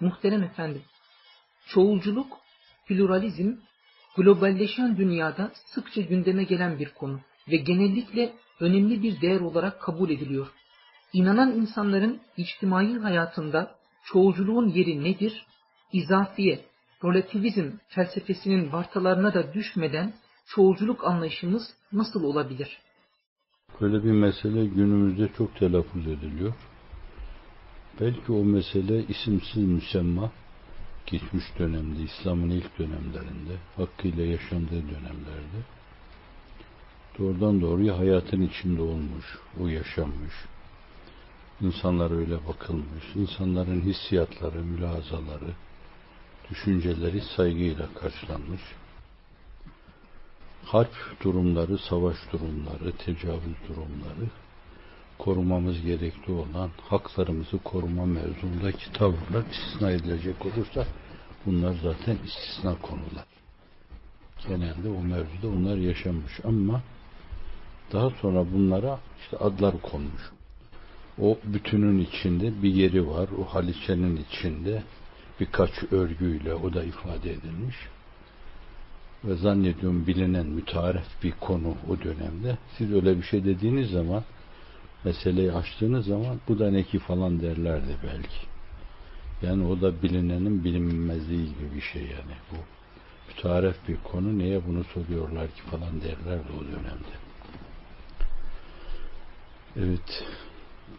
Muhterem efendim, çoğulculuk, pluralizm, globalleşen dünyada sıkça gündeme gelen bir konu ve genellikle önemli bir değer olarak kabul ediliyor. İnanan insanların içtimai hayatında çoğulculuğun yeri nedir? İzafiye, relativizm felsefesinin vartalarına da düşmeden çoğulculuk anlayışımız nasıl olabilir? Böyle bir mesele günümüzde çok telaffuz ediliyor. Belki o mesele isimsiz müsemma geçmiş dönemde, İslam'ın ilk dönemlerinde, hakkıyla yaşandığı dönemlerde doğrudan doğruya hayatın içinde olmuş, o yaşanmış. İnsanlar öyle bakılmış, insanların hissiyatları, mülazaları, düşünceleri saygıyla karşılanmış. Harp durumları, savaş durumları, tecavüz durumları, korumamız gerekli olan haklarımızı koruma mevzundaki tavırlar istisna edilecek olursa bunlar zaten istisna konular. Genelde o mevzuda bunlar yaşanmış ama daha sonra bunlara işte adlar konmuş. O bütünün içinde bir yeri var. O haliçenin içinde birkaç örgüyle o da ifade edilmiş. Ve zannediyorum bilinen mütaref bir konu o dönemde. Siz öyle bir şey dediğiniz zaman meseleyi açtığınız zaman bu da ne ki falan derlerdi belki. Yani o da bilinenin bilinmezliği gibi bir şey yani bu. Mütaref bir konu neye bunu soruyorlar ki falan derlerdi o dönemde. Evet.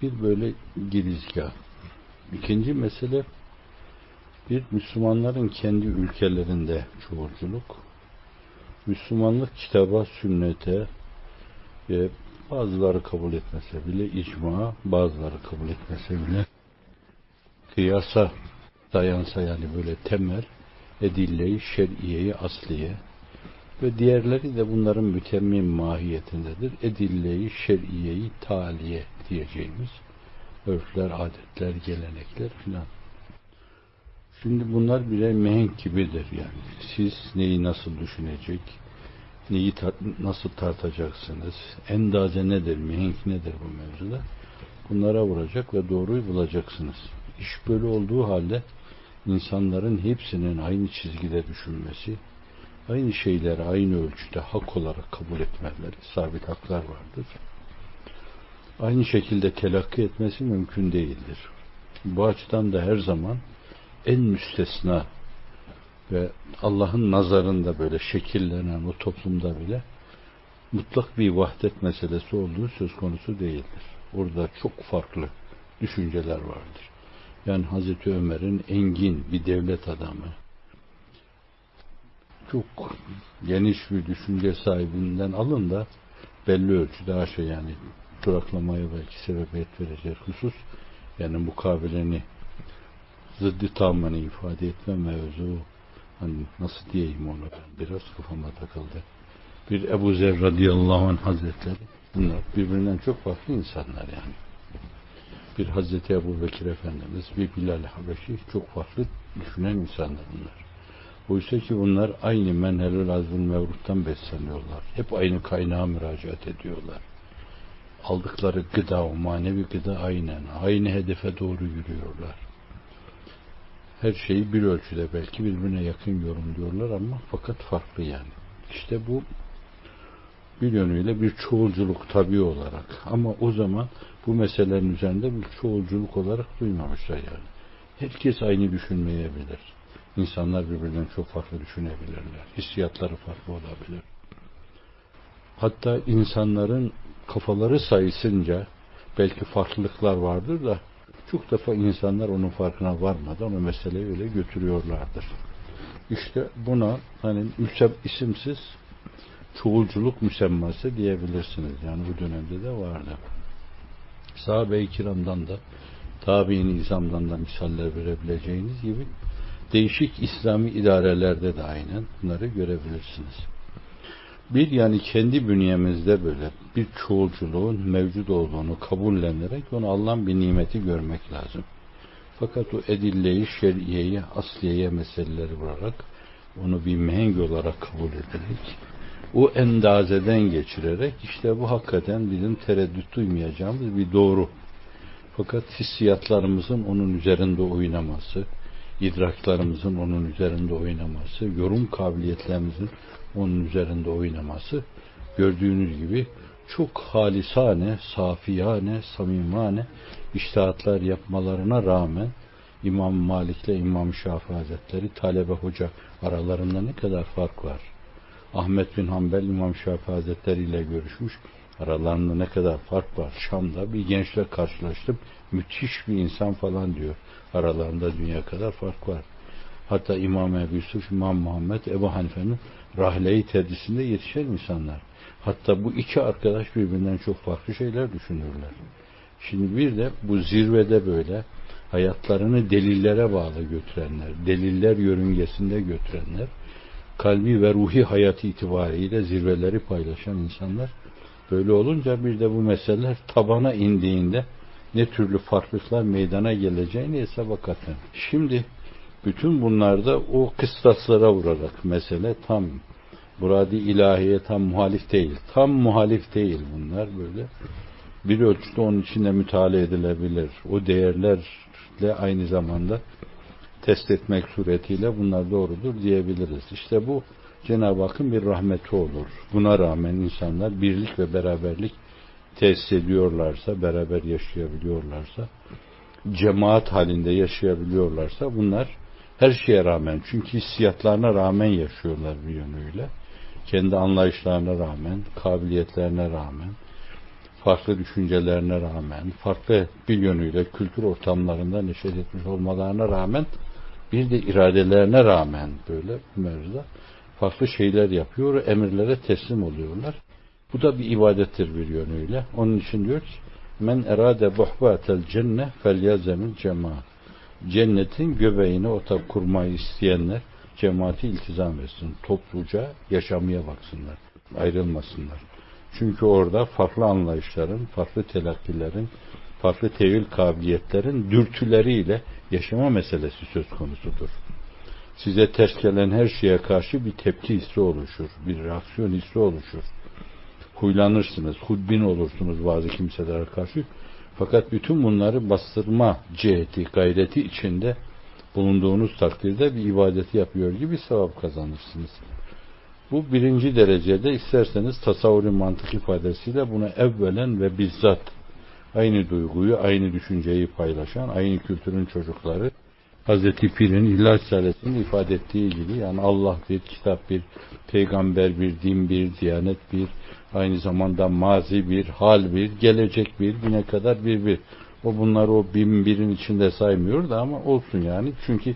Bir böyle girizgah. İkinci mesele bir Müslümanların kendi ülkelerinde çoğulculuk. Müslümanlık kitaba, sünnete ve bazıları kabul etmese bile icma, bazıları kabul etmese bile kıyasa dayansa yani böyle temel edilleyi şer'iyeyi asliye ve diğerleri de bunların mütemmim mahiyetindedir. Edilleyi şer'iyeyi taliye diyeceğimiz örfler, adetler, gelenekler filan. Şimdi bunlar bile mehenk gibidir yani. Siz neyi nasıl düşünecek, neyi tar nasıl tartacaksınız, endaze nedir, mihenk nedir bu mevzuda? Bunlara vuracak ve doğruyu bulacaksınız. İş böyle olduğu halde insanların hepsinin aynı çizgide düşünmesi, aynı şeyleri aynı ölçüde hak olarak kabul etmeleri, sabit haklar vardır. Aynı şekilde telakki etmesi mümkün değildir. Bu açıdan da her zaman en müstesna ve Allah'ın nazarında böyle şekillenen o toplumda bile mutlak bir vahdet meselesi olduğu söz konusu değildir. Orada çok farklı düşünceler vardır. Yani Hazreti Ömer'in engin bir devlet adamı, çok geniş bir düşünce sahibinden alın da belli ölçüde aşağı yani duraklamaya belki sebebiyet verecek husus yani mukabileni zıddı tamamını ifade etme mevzu hani nasıl diyeyim onu biraz kafama takıldı. Bir Ebu Zer radıyallahu anh hazretleri bunlar birbirinden çok farklı insanlar yani. Bir Hazreti Ebu Bekir Efendimiz, bir Bilal Habeşi çok farklı düşünen insanlar bunlar. Oysa ki bunlar aynı menhelül azbul mevruttan besleniyorlar. Hep aynı kaynağa müracaat ediyorlar. Aldıkları gıda, o manevi gıda aynen. Aynı hedefe doğru yürüyorlar her şeyi bir ölçüde belki birbirine yakın yorumluyorlar ama fakat farklı yani. İşte bu bir yönüyle bir çoğulculuk tabi olarak ama o zaman bu meselelerin üzerinde bir çoğulculuk olarak duymamışlar yani. Herkes aynı düşünmeyebilir. İnsanlar birbirinden çok farklı düşünebilirler. Hissiyatları farklı olabilir. Hatta insanların kafaları sayısınca belki farklılıklar vardır da çok defa insanlar onun farkına varmadan o meseleyi öyle götürüyorlardır. İşte buna hani isimsiz çoğulculuk müsemması diyebilirsiniz. Yani bu dönemde de vardı. Sahabe-i kiramdan da tabi'in izamdan da misaller verebileceğiniz gibi değişik İslami idarelerde de aynen bunları görebilirsiniz. Bir yani kendi bünyemizde böyle bir çoğulculuğun mevcut olduğunu kabullenerek onu Allah'ın bir nimeti görmek lazım. Fakat o edilleyi, şer'iyeyi, asliyeye meseleleri bırakarak onu bir meheng olarak kabul ederek o endazeden geçirerek işte bu hakikaten bizim tereddüt duymayacağımız bir doğru. Fakat hissiyatlarımızın onun üzerinde oynaması, idraklarımızın onun üzerinde oynaması, yorum kabiliyetlerimizin onun üzerinde oynaması gördüğünüz gibi çok halisane, safiyane, samimane iştahatlar yapmalarına rağmen İmam Malik ile İmam Şafii Hazretleri talebe hoca aralarında ne kadar fark var. Ahmet bin Hanbel İmam Şafii Hazretleri ile görüşmüş. Aralarında ne kadar fark var. Şam'da bir gençle karşılaştım. Müthiş bir insan falan diyor. Aralarında dünya kadar fark var. Hatta İmam Ebu Yusuf, İmam Muhammed, Ebu Hanife'nin rahle-i tedrisinde yetişen insanlar. Hatta bu iki arkadaş birbirinden çok farklı şeyler düşünürler. Şimdi bir de bu zirvede böyle hayatlarını delillere bağlı götürenler, deliller yörüngesinde götürenler, kalbi ve ruhi hayat itibariyle zirveleri paylaşan insanlar böyle olunca bir de bu meseleler tabana indiğinde ne türlü farklılıklar meydana geleceğini hesaba katın. Şimdi bütün bunlarda o kıstaslara vurarak mesele tam muradi ilahiye tam muhalif değil. Tam muhalif değil bunlar böyle. Bir ölçüde onun içinde müteala edilebilir. O değerlerle aynı zamanda test etmek suretiyle bunlar doğrudur diyebiliriz. İşte bu Cenab-ı Hakk'ın bir rahmeti olur. Buna rağmen insanlar birlik ve beraberlik tesis ediyorlarsa, beraber yaşayabiliyorlarsa, cemaat halinde yaşayabiliyorlarsa bunlar her şeye rağmen, çünkü hissiyatlarına rağmen yaşıyorlar bir yönüyle. Kendi anlayışlarına rağmen, kabiliyetlerine rağmen, farklı düşüncelerine rağmen, farklı bir yönüyle kültür ortamlarında neşet etmiş olmalarına rağmen, bir de iradelerine rağmen böyle bu mevzuda farklı şeyler yapıyor, emirlere teslim oluyorlar. Bu da bir ibadettir bir yönüyle. Onun için diyor ki, men erade buhbatel cenne felyazemil cemaat. Cennetin göbeğine otak kurmayı isteyenler cemaati iltizam etsin. Topluca yaşamaya baksınlar. Ayrılmasınlar. Çünkü orada farklı anlayışların, farklı telakkilerin, farklı tevil kabiliyetlerin dürtüleriyle yaşama meselesi söz konusudur. Size ters gelen her şeye karşı bir tepki hissi oluşur, bir reaksiyon hissi oluşur. Huylanırsınız, hudbin olursunuz bazı kimselere karşı. Fakat bütün bunları bastırma ciheti, gayreti içinde bulunduğunuz takdirde bir ibadeti yapıyor gibi sevap kazanırsınız. Bu birinci derecede isterseniz tasavvuri mantık ifadesiyle bunu evvelen ve bizzat aynı duyguyu, aynı düşünceyi paylaşan, aynı kültürün çocukları Hazreti Pir'in İhlas Risalesi'nin ifade ettiği gibi yani Allah bir, kitap bir, peygamber bir, din bir, diyanet bir, aynı zamanda mazi bir, hal bir, gelecek bir, bine kadar bir bir. O bunları o bin birin içinde saymıyor da ama olsun yani. Çünkü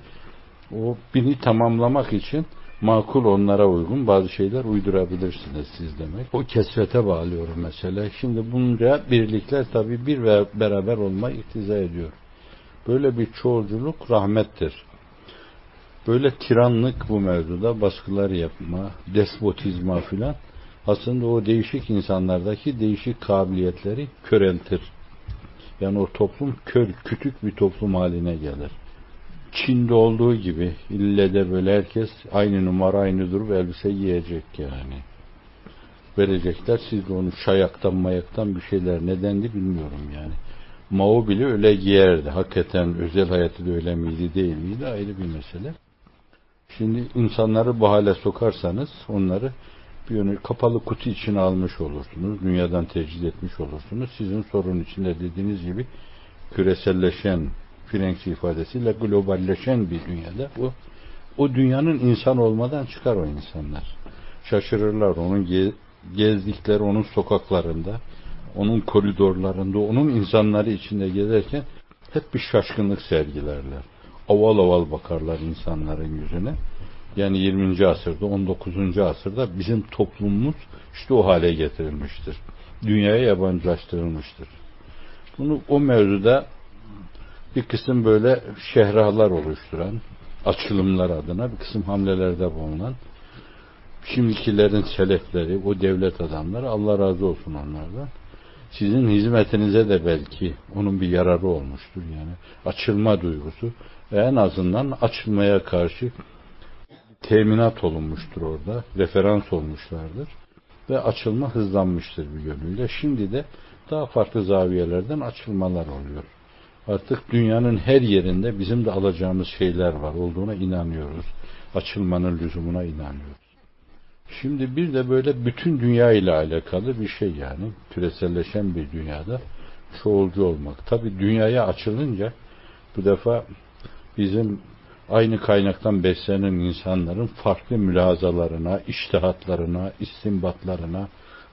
o bini tamamlamak için makul onlara uygun bazı şeyler uydurabilirsiniz siz demek. O kesrete bağlıyorum mesela. Şimdi bunca birlikler tabi bir ve beraber olma iktiza ediyor. Böyle bir çoğulculuk rahmettir. Böyle tiranlık bu mevzuda baskılar yapma, despotizma filan aslında o değişik insanlardaki değişik kabiliyetleri köreltir. Yani o toplum kör, kütük bir toplum haline gelir. Çin'de olduğu gibi ille de böyle herkes aynı numara aynı durup elbise giyecek yani. Verecekler siz de onu şayaktan mayaktan bir şeyler nedendi bilmiyorum yani. Mao bile öyle giyerdi. Hakikaten özel hayatı da öyle miydi değil miydi ayrı bir mesele. Şimdi insanları bu hale sokarsanız onları bir yönü kapalı kutu içine almış olursunuz. Dünyadan tecrid etmiş olursunuz. Sizin sorun içinde dediğiniz gibi küreselleşen French ifadesiyle globalleşen bir dünyada bu o dünyanın insan olmadan çıkar o insanlar. Şaşırırlar onun gezdikleri onun sokaklarında, onun koridorlarında, onun insanları içinde gezerken hep bir şaşkınlık sergilerler. Oval oval bakarlar insanların yüzüne. Yani 20. asırda, 19. asırda bizim toplumumuz işte o hale getirilmiştir. Dünyaya yabancılaştırılmıştır. Bunu o mevzuda bir kısım böyle şehralar oluşturan, açılımlar adına bir kısım hamlelerde bulunan şimdikilerin selefleri, o devlet adamları Allah razı olsun onlardan. Sizin hizmetinize de belki onun bir yararı olmuştur yani. Açılma duygusu ve en azından açılmaya karşı teminat olunmuştur orada. Referans olmuşlardır. Ve açılma hızlanmıştır bir yönüyle. Şimdi de daha farklı zaviyelerden açılmalar oluyor. Artık dünyanın her yerinde bizim de alacağımız şeyler var olduğuna inanıyoruz. Açılmanın lüzumuna inanıyoruz. Şimdi bir de böyle bütün dünya ile alakalı bir şey yani küreselleşen bir dünyada çoğulcu olmak. Tabi dünyaya açılınca bu defa bizim aynı kaynaktan beslenen insanların farklı mülazalarına, iştihatlarına, istimbatlarına,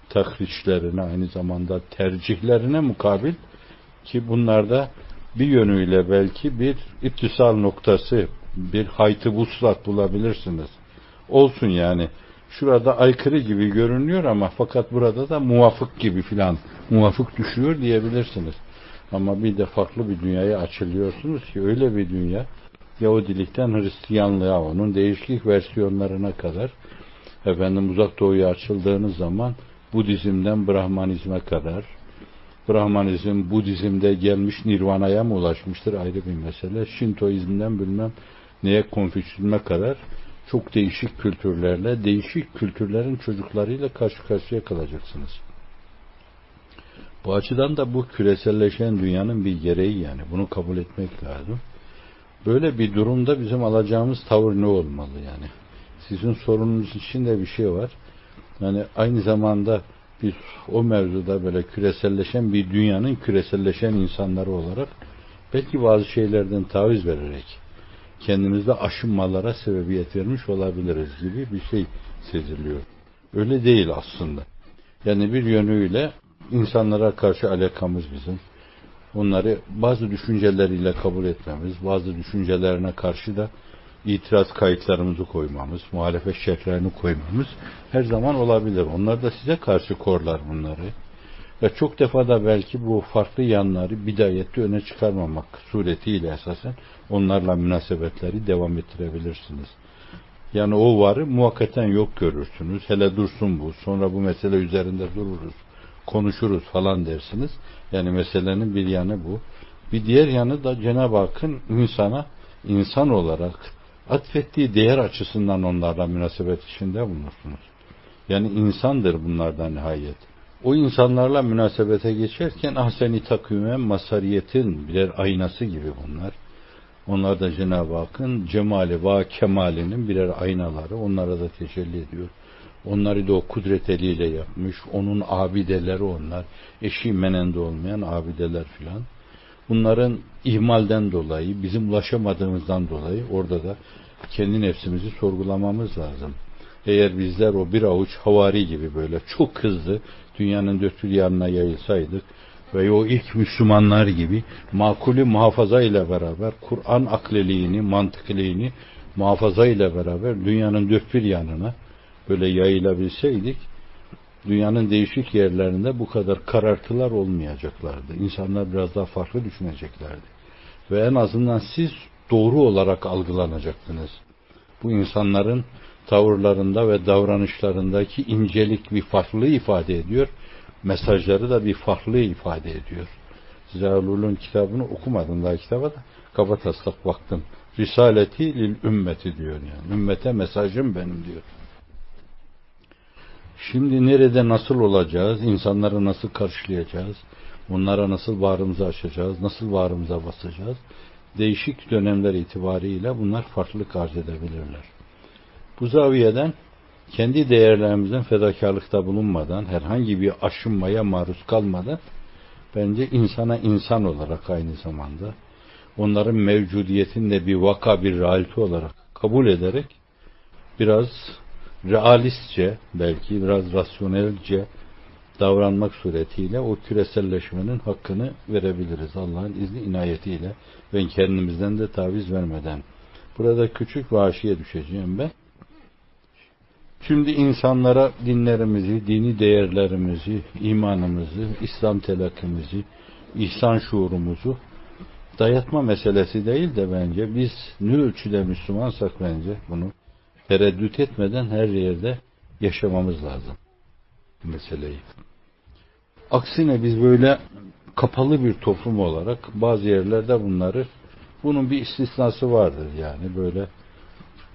tahriçlerine, aynı zamanda tercihlerine mukabil ki bunlarda bir yönüyle belki bir ittisal noktası, bir haytı vuslat bulabilirsiniz. Olsun yani. Şurada aykırı gibi görünüyor ama fakat burada da muvafık gibi filan, muvafık düşüyor diyebilirsiniz. Ama bir de farklı bir dünyaya açılıyorsunuz ki öyle bir dünya Yahudilikten Hristiyanlığa onun değişik versiyonlarına kadar efendim uzak doğuya açıldığınız zaman Budizm'den Brahmanizme kadar Brahmanizm, Budizm'de gelmiş Nirvana'ya mı ulaşmıştır ayrı bir mesele. Şintoizmden bilmem neye konfüçyizme kadar çok değişik kültürlerle, değişik kültürlerin çocuklarıyla karşı karşıya kalacaksınız. Bu açıdan da bu küreselleşen dünyanın bir gereği yani. Bunu kabul etmek lazım. Böyle bir durumda bizim alacağımız tavır ne olmalı yani? Sizin sorununuz içinde bir şey var. Yani aynı zamanda biz o mevzuda böyle küreselleşen bir dünyanın küreselleşen insanları olarak belki bazı şeylerden taviz vererek kendimizde aşınmalara sebebiyet vermiş olabiliriz gibi bir şey seziliyor. Öyle değil aslında. Yani bir yönüyle insanlara karşı alakamız bizim. Onları bazı düşünceleriyle kabul etmemiz, bazı düşüncelerine karşı da itiraz kayıtlarımızı koymamız, muhalefet şerhlerini koymamız her zaman olabilir. Onlar da size karşı korlar bunları. Ve çok defa da belki bu farklı yanları bidayette öne çıkarmamak suretiyle esasen onlarla münasebetleri devam ettirebilirsiniz. Yani o varı muhakkaten yok görürsünüz. Hele dursun bu. Sonra bu mesele üzerinde dururuz. Konuşuruz falan dersiniz. Yani meselenin bir yanı bu. Bir diğer yanı da Cenab-ı Hakk'ın insana insan olarak atfettiği değer açısından onlarla münasebet içinde bulunursunuz. Yani insandır bunlardan nihayet. O insanlarla münasebete geçerken ahseni takvime masariyetin birer aynası gibi bunlar. Onlar da Cenab-ı Hakk'ın cemali ve kemalinin birer aynaları. Onlara da tecelli ediyor. Onları da o kudret eliyle yapmış. Onun abideleri onlar. Eşi menende olmayan abideler filan. Bunların ihmalden dolayı, bizim ulaşamadığımızdan dolayı orada da kendi nefsimizi sorgulamamız lazım. Eğer bizler o bir avuç havari gibi böyle çok hızlı dünyanın dört bir yanına yayılsaydık ve o ilk Müslümanlar gibi makulü muhafaza ile beraber Kur'an akleliğini, mantıkliğini muhafaza ile beraber dünyanın dört bir yanına böyle yayılabilseydik dünyanın değişik yerlerinde bu kadar karartılar olmayacaklardı. İnsanlar biraz daha farklı düşüneceklerdi. Ve en azından siz doğru olarak algılanacaktınız. Bu insanların tavırlarında ve davranışlarındaki incelik bir farklılığı ifade ediyor. Mesajları da bir farklılığı ifade ediyor. Zalul'un kitabını okumadım daha kitaba da kaba taslak baktım. Risaleti lil ümmeti diyor yani. Ümmete mesajım benim diyor. Şimdi nerede nasıl olacağız? İnsanları nasıl karşılayacağız? Onlara nasıl bağrımızı açacağız? Nasıl bağrımıza basacağız? Değişik dönemler itibariyle bunlar farklılık arz edebilirler. Bu zaviyeden kendi değerlerimizden fedakarlıkta bulunmadan, herhangi bir aşınmaya maruz kalmadan bence insana insan olarak aynı zamanda onların mevcudiyetinde bir vaka, bir realite olarak kabul ederek biraz realistçe, belki biraz rasyonelce davranmak suretiyle o küreselleşmenin hakkını verebiliriz Allah'ın izni inayetiyle ve kendimizden de taviz vermeden. Burada küçük vahşiye düşeceğim ben. Şimdi insanlara dinlerimizi, dini değerlerimizi, imanımızı, İslam telakkimizi, ihsan şuurumuzu dayatma meselesi değil de bence biz ne ölçüde Müslümansak bence bunu tereddüt etmeden her yerde yaşamamız lazım meseleyi. Aksine biz böyle kapalı bir toplum olarak bazı yerlerde bunları bunun bir istisnası vardır yani böyle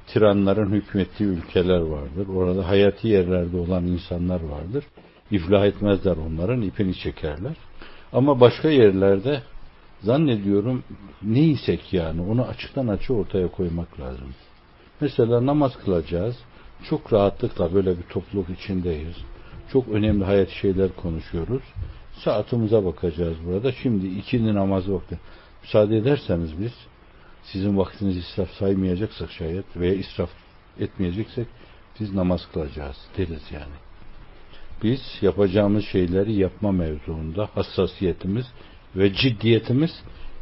tiranların hükmettiği ülkeler vardır. Orada hayati yerlerde olan insanlar vardır. İflah etmezler onların, ipini çekerler. Ama başka yerlerde zannediyorum neysek yani onu açıktan açığa ortaya koymak lazım. Mesela namaz kılacağız. Çok rahatlıkla böyle bir topluluk içindeyiz. Çok önemli hayat şeyler konuşuyoruz. Saatimize bakacağız burada. Şimdi ikindi namazı vakti. Müsaade ederseniz biz sizin vaktinizi israf saymayacaksak şayet veya israf etmeyeceksek biz namaz kılacağız deriz yani. Biz yapacağımız şeyleri yapma mevzuunda hassasiyetimiz ve ciddiyetimiz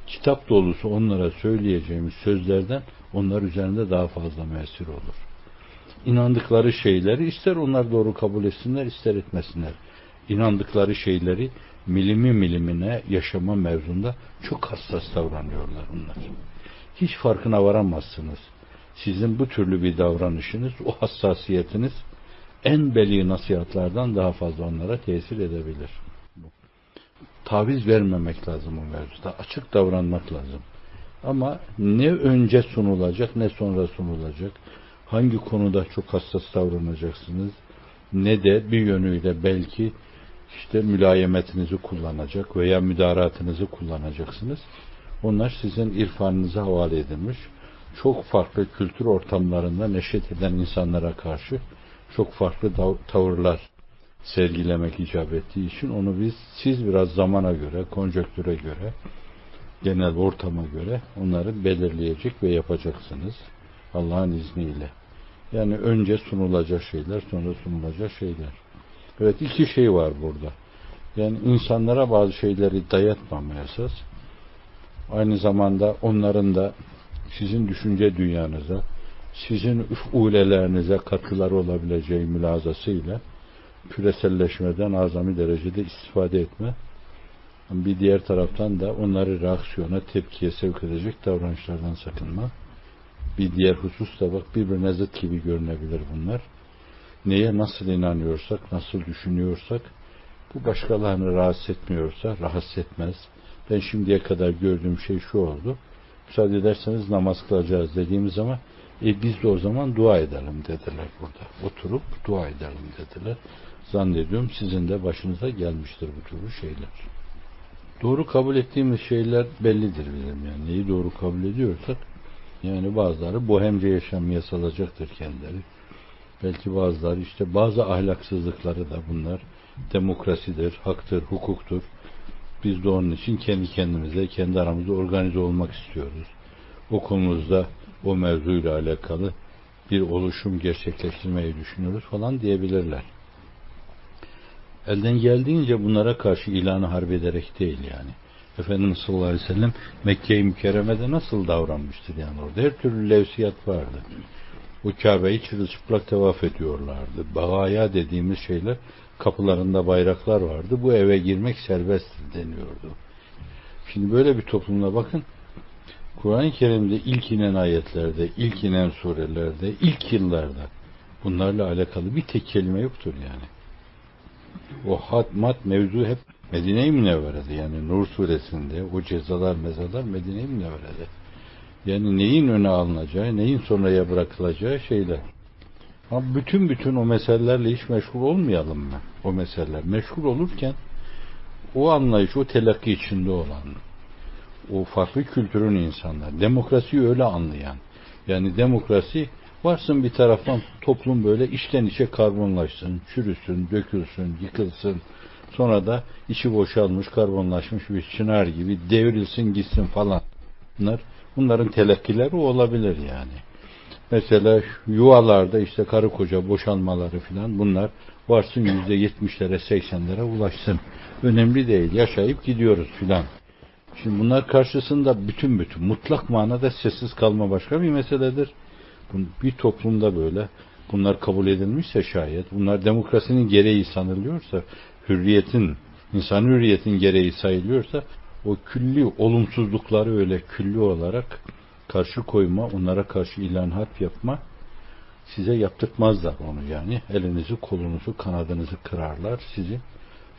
kitap dolusu onlara söyleyeceğimiz sözlerden onlar üzerinde daha fazla müessir olur. İnandıkları şeyleri ister onlar doğru kabul etsinler ister etmesinler. İnandıkları şeyleri milimi milimine yaşama mevzunda çok hassas davranıyorlar onlar. Hiç farkına varamazsınız. Sizin bu türlü bir davranışınız, o hassasiyetiniz en beli nasihatlardan daha fazla onlara tesir edebilir. Taviz vermemek lazım o mevzuda. Açık davranmak lazım. Ama ne önce sunulacak ne sonra sunulacak. Hangi konuda çok hassas davranacaksınız ne de bir yönüyle belki işte mülayemetinizi kullanacak veya müdaratınızı kullanacaksınız. Onlar sizin irfanınıza havale edilmiş. Çok farklı kültür ortamlarında neşet eden insanlara karşı çok farklı tavırlar sergilemek icap ettiği için onu biz siz biraz zamana göre, konjöktüre göre, genel ortama göre onları belirleyecek ve yapacaksınız. Allah'ın izniyle. Yani önce sunulacak şeyler, sonra sunulacak şeyler. Evet iki şey var burada. Yani insanlara bazı şeyleri dayatmama esas. Aynı zamanda onların da sizin düşünce dünyanıza, sizin ulelerinize katkıları olabileceği mülazasıyla küreselleşmeden azami derecede istifade etme. Bir diğer taraftan da onları reaksiyona, tepkiye sevk edecek davranışlardan sakınma. Bir diğer husus da bak birbirine zıt gibi görünebilir bunlar. Neye nasıl inanıyorsak, nasıl düşünüyorsak, bu başkalarını rahatsız etmiyorsa rahatsız etmez. Ben şimdiye kadar gördüğüm şey şu oldu. Müsaade ederseniz namaz kılacağız dediğimiz zaman e biz de o zaman dua edelim dediler burada. Oturup dua edelim dediler. Zannediyorum sizin de başınıza gelmiştir bu türlü şeyler. Doğru kabul ettiğimiz şeyler bellidir bizim yani. Neyi doğru kabul ediyorsak yani bazıları bohemce yaşamaya salacaktır kendileri. Belki bazıları işte bazı ahlaksızlıkları da bunlar demokrasidir, haktır, hukuktur. Biz de onun için kendi kendimize, kendi aramızda organize olmak istiyoruz. Okulumuzda o mevzuyla alakalı bir oluşum gerçekleştirmeyi düşünüyoruz falan diyebilirler. Elden geldiğince bunlara karşı ilanı harp ederek değil yani. Efendimiz sallallahu aleyhi ve sellem Mekke-i Mükerreme'de nasıl davranmıştır yani orada her türlü levsiyat vardı. O Kabe'yi çırılçıplak tevaf ediyorlardı. Bagaya dediğimiz şeyler kapılarında bayraklar vardı. Bu eve girmek serbesttir deniyordu. Şimdi böyle bir toplumda bakın Kur'an-ı Kerim'de ilk inen ayetlerde, ilk inen surelerde, ilk yıllarda bunlarla alakalı bir tek kelime yoktur yani. O hat mat mevzu hep Medine-i Münevvere'de yani Nur suresinde o cezalar mezalar Medine-i Münevvere'de. Yani neyin öne alınacağı, neyin sonraya bırakılacağı şeyler. Ama bütün bütün o meselelerle hiç meşgul olmayalım mı? O meseleler. Meşgul olurken o anlayış, o telakki içinde olan, o farklı kültürün insanlar, demokrasiyi öyle anlayan, yani demokrasi varsın bir taraftan toplum böyle içten içe karbonlaşsın, çürüsün, dökülsün, yıkılsın, sonra da içi boşalmış, karbonlaşmış bir çınar gibi devrilsin gitsin falan. Bunlar, bunların telakkileri olabilir yani. Mesela yuvalarda işte karı koca boşanmaları filan bunlar varsın yüzde yetmişlere seksenlere ulaşsın. Önemli değil yaşayıp gidiyoruz filan. Şimdi bunlar karşısında bütün bütün mutlak manada sessiz kalma başka bir meseledir. Bir toplumda böyle bunlar kabul edilmişse şayet bunlar demokrasinin gereği sanılıyorsa hürriyetin insan hürriyetin gereği sayılıyorsa o külli olumsuzlukları öyle külli olarak karşı koyma, onlara karşı ilan harp yapma size yaptırtmazlar onu yani. Elinizi, kolunuzu, kanadınızı kırarlar sizi.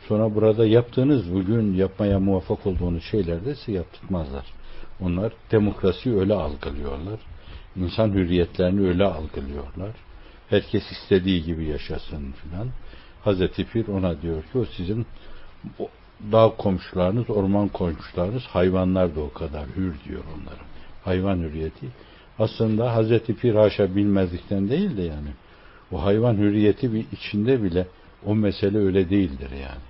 Sonra burada yaptığınız, bugün yapmaya muvaffak olduğunuz şeyler de size yaptırtmazlar. Onlar demokrasiyi öyle algılıyorlar. İnsan hürriyetlerini öyle algılıyorlar. Herkes istediği gibi yaşasın filan. Hazreti Pir ona diyor ki o sizin dağ komşularınız, orman komşularınız, hayvanlar da o kadar hür diyor onlara. Hayvan hürriyeti. Aslında Hazreti Pir haşa bilmezlikten değil de yani. O hayvan hürriyeti bir içinde bile o mesele öyle değildir yani.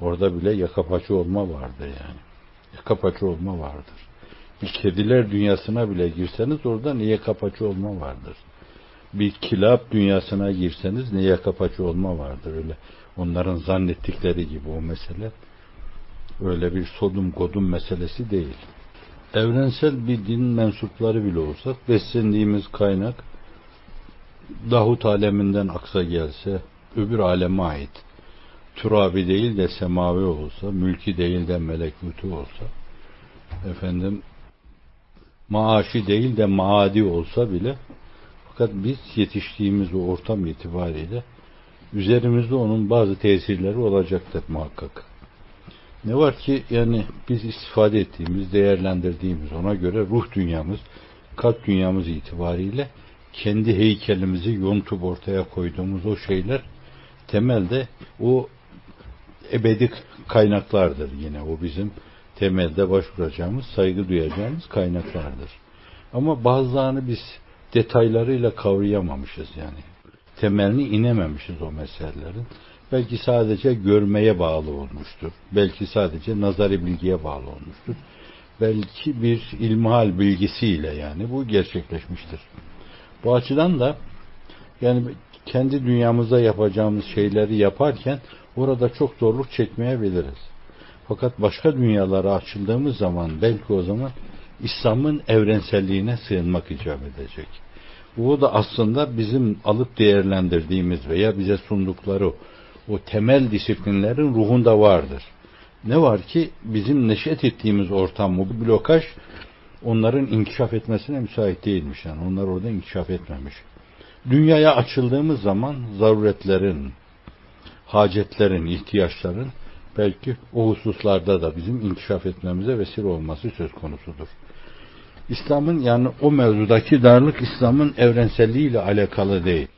Orada bile yaka paça olma vardır yani. Yaka paça olma vardır. Bir kediler dünyasına bile girseniz orada ne yaka paça olma vardır. Bir kilap dünyasına girseniz ne yaka paça olma vardır öyle. Onların zannettikleri gibi o mesele öyle bir sodum godum meselesi değil. Evrensel bir din mensupları bile olsak beslendiğimiz kaynak Davut aleminden aksa gelse öbür aleme ait turabi değil de semavi olsa, mülki değil de melekutu olsa, efendim maaşı değil de maadi olsa bile fakat biz yetiştiğimiz o ortam itibariyle üzerimizde onun bazı tesirleri olacaktır muhakkak. Ne var ki yani biz istifade ettiğimiz, değerlendirdiğimiz ona göre ruh dünyamız, kalp dünyamız itibariyle kendi heykelimizi yontup ortaya koyduğumuz o şeyler temelde o ebedi kaynaklardır yine. O bizim temelde başvuracağımız, saygı duyacağımız kaynaklardır. Ama bazılarını biz detaylarıyla kavrayamamışız yani. Temelini inememişiz o meselelerin. Belki sadece görmeye bağlı olmuştur. Belki sadece nazari bilgiye bağlı olmuştur. Belki bir ilmihal bilgisiyle yani bu gerçekleşmiştir. Bu açıdan da yani kendi dünyamızda yapacağımız şeyleri yaparken orada çok zorluk çekmeyebiliriz. Fakat başka dünyalara açıldığımız zaman belki o zaman İslam'ın evrenselliğine sığınmak icap edecek. Bu da aslında bizim alıp değerlendirdiğimiz veya bize sundukları o temel disiplinlerin ruhunda vardır. Ne var ki bizim neşet ettiğimiz ortam bu blokaj onların inkişaf etmesine müsait değilmiş yani. Onlar orada inkişaf etmemiş. Dünyaya açıldığımız zaman zaruretlerin, hacetlerin, ihtiyaçların belki o hususlarda da bizim inkişaf etmemize vesile olması söz konusudur. İslam'ın yani o mevzudaki darlık İslam'ın evrenselliği ile alakalı değil.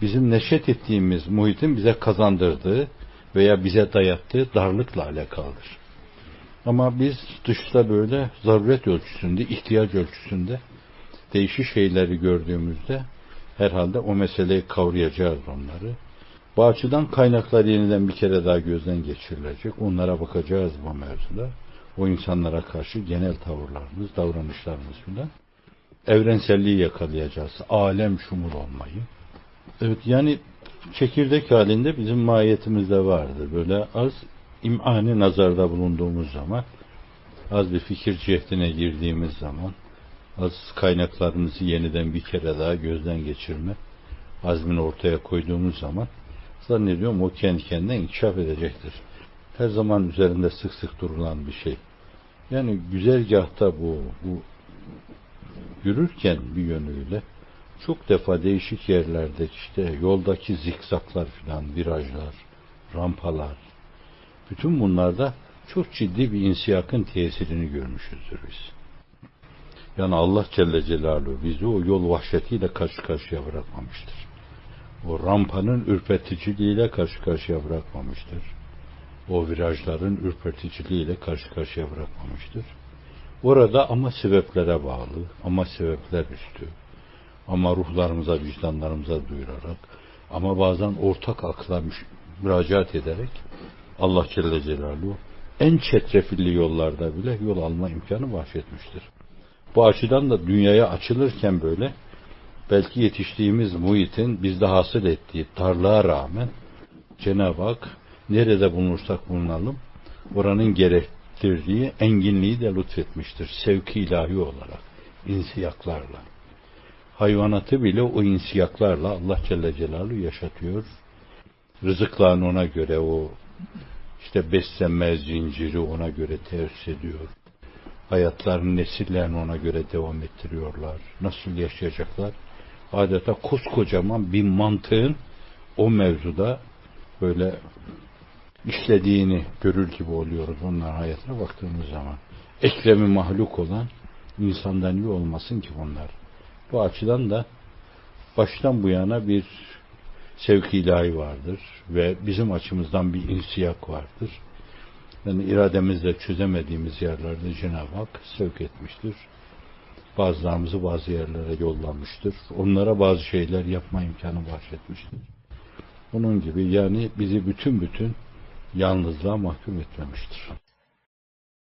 Bizim neşet ettiğimiz muhitin bize kazandırdığı veya bize dayattığı darlıkla alakalıdır. Ama biz dışta böyle zaruret ölçüsünde, ihtiyaç ölçüsünde değişik şeyleri gördüğümüzde herhalde o meseleyi kavrayacağız onları. Bu açıdan kaynaklar yeniden bir kere daha gözden geçirilecek. Onlara bakacağız bu mevzuda. O insanlara karşı genel tavırlarımız, davranışlarımız filan. Evrenselliği yakalayacağız. Alem şumul olmayı. Evet yani çekirdek halinde bizim mahiyetimizde vardır. Böyle az imani nazarda bulunduğumuz zaman, az bir fikir cehdine girdiğimiz zaman, az kaynaklarımızı yeniden bir kere daha gözden geçirme azmini ortaya koyduğumuz zaman zannediyorum o kendi kendine inkişaf edecektir. Her zaman üzerinde sık sık durulan bir şey. Yani güzergahta bu, bu yürürken bir yönüyle çok defa değişik yerlerde işte yoldaki zikzaklar filan, virajlar, rampalar, bütün bunlarda çok ciddi bir insiyakın tesirini görmüşüzdür biz. Yani Allah Celle Celaluhu bizi o yol vahşetiyle karşı karşıya bırakmamıştır. O rampanın ürpeticiliğiyle karşı karşıya bırakmamıştır. O virajların ürpeticiliğiyle karşı karşıya bırakmamıştır. Orada ama sebeplere bağlı, ama sebepler üstü, ama ruhlarımıza, vicdanlarımıza duyurarak, ama bazen ortak akla müracaat ederek Allah Celle Celaluhu en çetrefilli yollarda bile yol alma imkanı bahşetmiştir. Bu açıdan da dünyaya açılırken böyle belki yetiştiğimiz muhitin bizde hasıl ettiği darlığa rağmen Cenab-ı Hak nerede bulunursak bulunalım oranın gerektirdiği enginliği de lütfetmiştir. Sevki ilahi olarak, insiyaklarla. Hayvanatı bile o insiyaklarla Allah Celle Celaluhu yaşatıyor. Rızıklarını ona göre o işte beslenme zinciri ona göre tesis ediyor. Hayatlarını, nesillerini ona göre devam ettiriyorlar. Nasıl yaşayacaklar? Adeta koskocaman bir mantığın o mevzuda böyle işlediğini görür gibi oluyoruz onların hayatına baktığımız zaman. Ekremi mahluk olan insandan iyi olmasın ki bunlar. Bu açıdan da baştan bu yana bir sevk ilahi vardır ve bizim açımızdan bir insiyak vardır. Yani irademizle çözemediğimiz yerlerde Cenab-ı Hak sevk etmiştir. Bazılarımızı bazı yerlere yollamıştır. Onlara bazı şeyler yapma imkanı bahşetmiştir. Bunun gibi yani bizi bütün bütün yalnızlığa mahkum etmemiştir.